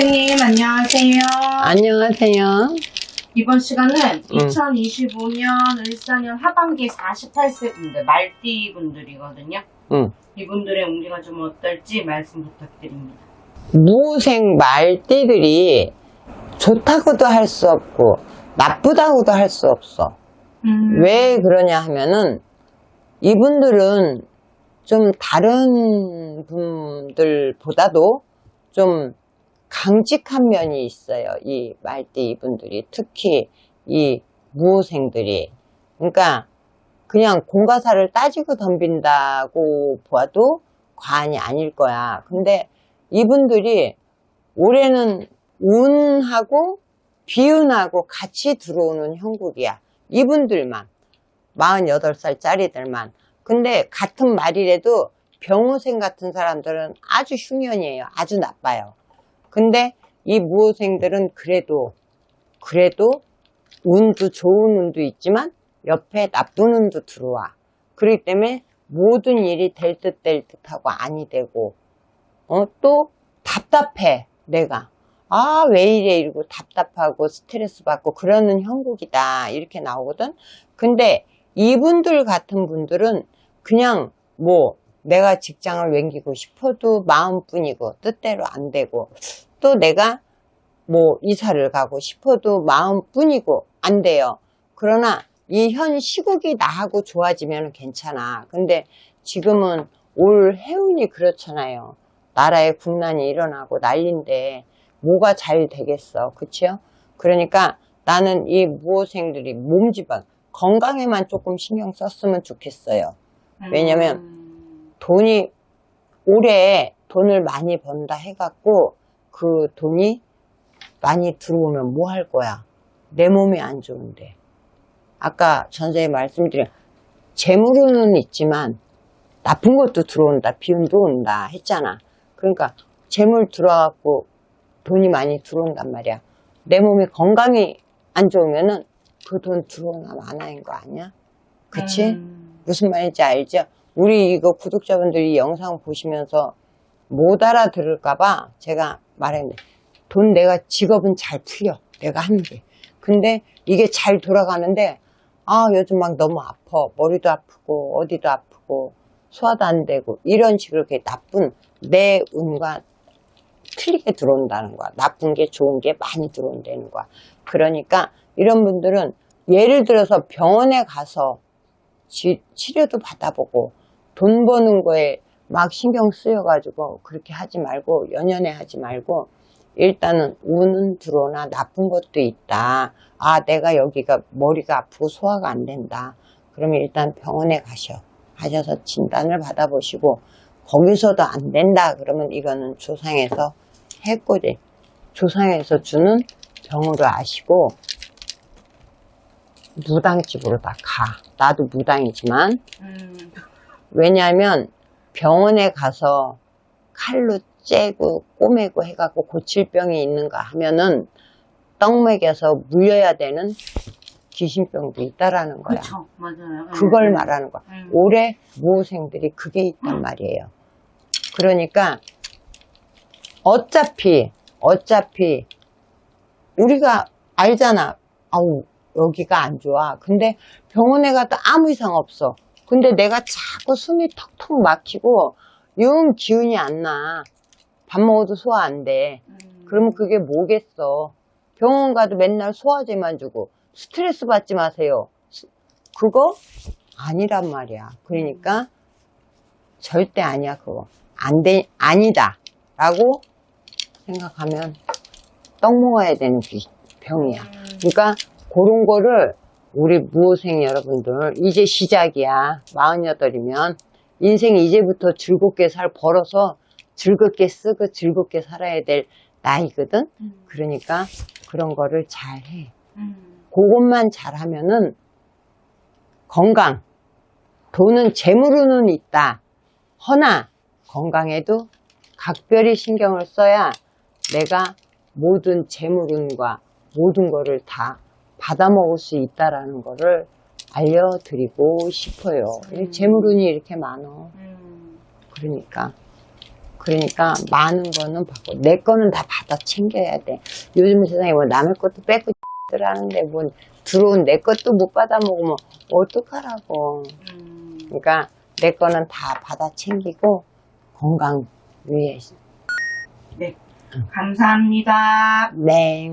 선생님 안녕하세요. 안녕하세요. 이번 시간은 음. 2025년 을사년 하반기 48세 분들 말띠 분들이거든요. 응. 이분들의 운기가 좀 어떨지 말씀 부탁드립니다. 무생 말띠들이 좋다고도 할 수 없고 나쁘다고도 할 수 없어. 음. 왜 그러냐 하면은 이분들은 좀 다른 분들보다도 좀 강직한 면이 있어요. 이 말띠 이분들이 특히 이 무호생들이 그러니까 그냥 공과사를 따지고 덤빈다고 보아도 과언이 아닐 거야. 근데 이분들이 올해는 운하고 비운하고 같이 들어오는 형국이야. 이분들만 48살짜리들만 근데 같은 말이라도 병호생 같은 사람들은 아주 흉년이에요. 아주 나빠요. 근데 이 무호생들은 그래도 그래도 운도 좋은 운도 있지만 옆에 나쁜 운도 들어와. 그렇기 때문에 모든 일이 될 듯 될 듯하고 아니 되고 어, 또 답답해 내가 아 왜 이래 이러고 답답하고 스트레스 받고 그러는 형국이다 이렇게 나오거든 근데 이분들 같은 분들은 그냥 뭐 내가 직장을 옮기고 싶어도 마음뿐이고 뜻대로 안 되고 또 내가 뭐 이사를 가고 싶어도 마음뿐이고 안 돼요. 그러나 이 현 시국이 나하고 좋아지면 괜찮아. 근데 지금은 올 해운이 그렇잖아요. 나라에 국난이 일어나고 난린데 뭐가 잘 되겠어. 그치요? 그러니까 나는 이 무호생들이 몸집은 건강에만 조금 신경 썼으면 좋겠어요. 왜냐면 음. 돈이 올해 돈을 많이 번다 해갖고 그 돈이 많이 들어오면 뭐 할 거야? 내 몸이 안 좋은데. 아까 전생에 말씀드린 재물은 있지만 나쁜 것도 들어온다, 비운도 온다 했잖아. 그러니까 재물 들어와갖고 돈이 많이 들어온단 말이야. 내 몸이 건강이 안 좋으면은 그 돈 들어오나 마나인 거 아니야? 그치? 음. 무슨 말인지 알죠? 우리 이거 구독자분들이 이 영상 보시면서 못 알아들을까봐 제가 말했는데 돈 내가 직업은 잘 풀려. 내가 하는 게. 근데 이게 잘 돌아가는데 아 요즘 막 너무 아파. 머리도 아프고 어디도 아프고 소화도 안 되고 이런 식으로 이렇게 나쁜 내 운과 틀리게 들어온다는 거야. 나쁜 게 좋은 게 많이 들어온다는 거야. 그러니까 이런 분들은 예를 들어서 병원에 가서 치, 치료도 받아보고 돈 버는 거에 막 신경 쓰여가지고 그렇게 하지 말고 연연해 하지 말고 일단은 운은 들어오나 나쁜 것도 있다. 아 내가 여기가 머리가 아프고 소화가 안 된다. 그러면 일단 병원에 가셔. 가셔서 진단을 받아보시고 거기서도 안 된다. 그러면 이거는 조상에서 해코지 조상에서 주는 병으로 아시고 무당집으로 다 가. 나도 무당이지만 음. 왜냐하면 병원에 가서 칼로 째고 꼬매고 해갖고 고칠 병이 있는가 하면은 떡 먹여서 물려야 되는 귀신병도 있다라는 거야. 그쵸 맞아요. 그걸 음. 말하는 거야. 음. 올해 무호생들이 그게 있단 말이에요. 그러니까 어차피 어차피 우리가 알잖아. 아우 여기가 안 좋아. 근데 병원에 가도 아무 이상 없어. 근데 내가 자꾸 숨이 턱턱 막히고 영 기운이 안 나. 밥 먹어도 소화 안 돼. 음. 그러면 그게 뭐겠어. 병원 가도 맨날 소화제만 주고 스트레스 받지 마세요. 스- 그거 아니란 말이야. 그러니까 절대 아니야, 그거. 안 돼, 아니다. 라고 생각하면 떡 먹어야 되는 비- 병이야. 그러니까 그런 거를 우리 무호생 여러분들 이제 시작이야. 48이면 인생 이제부터 즐겁게 살 벌어서 즐겁게 쓰고 즐겁게 살아야 될 나이거든. 음. 그러니까 그런 거를 잘 해. 음. 그것만 잘하면은 건강, 돈은 재물로는 있다. 허나 건강에도 각별히 신경을 써야 내가 모든 재물운과 모든 거를 다 받아 먹을 수 있다라는 거를 알려드리고 싶어요. 음. 재물운이 이렇게 많어. 음. 그러니까 그러니까 많은 거는 받고 내 거는 다 받아 챙겨야 돼. 요즘 세상에 뭐 남의 것도 뺏고 들 하는데 뭐 들어온 내 것도 못 받아 먹으면 어떡하라고. 음, 그러니까 내 거는 다 받아 챙기고 건강 위해 네. 감사합니다. 네.